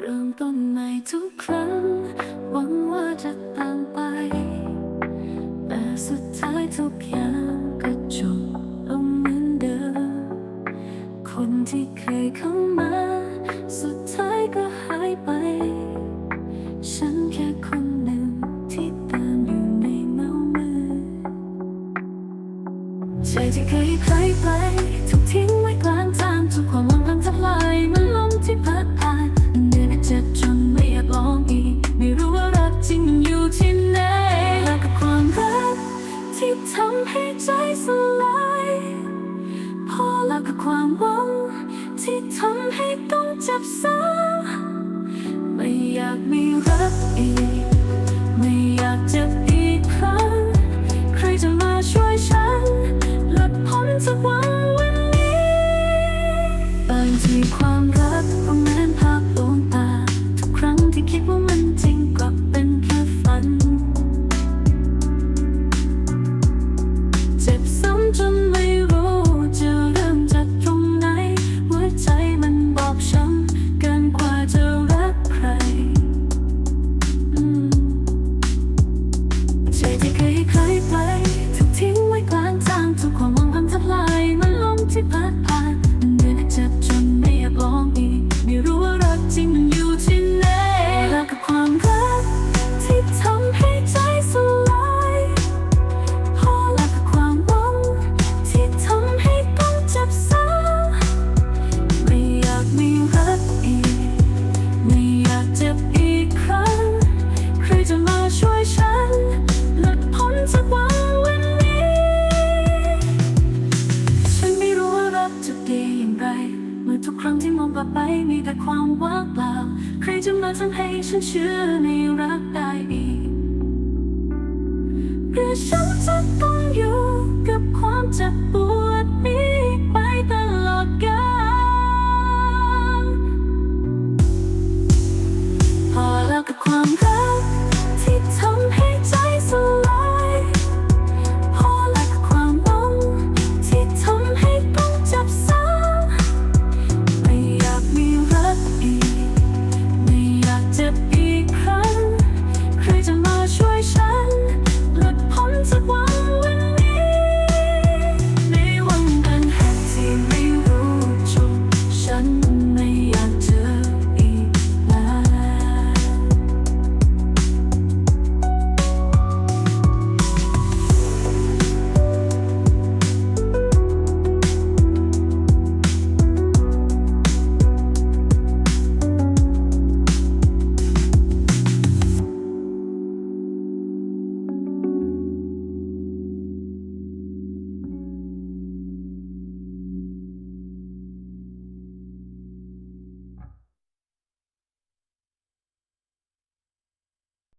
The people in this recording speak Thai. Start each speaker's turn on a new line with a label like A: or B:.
A: เริ่มต้นใหม่ทุกครั้ง หวังว่าจะตามไป แต่สุดท้ายทุกอย่างก็จบลงเหมือนเดิม คนที่เคยเข้ามา สุดท้ายก็หายไป ฉันแค่คนหนึ่งที่เดินอยู่ในเงามืดใจที่เคยใครไป ถูกทิ้งไว้กลางทาง ใจสลายพอแล้วกับความหวัง ที่ทำให้ต้องเจ็บซ้ำไม่อยากมีรักอีก ไม่อยากเจ็บอีกครั้ง ใครจะมาช่วยฉันหลุดพ้นจากวันวันนี้บางที ความว่างเปล่า ใครจะมาทำให้ฉันเชื่อในรักได้อีกหรือฉันจะ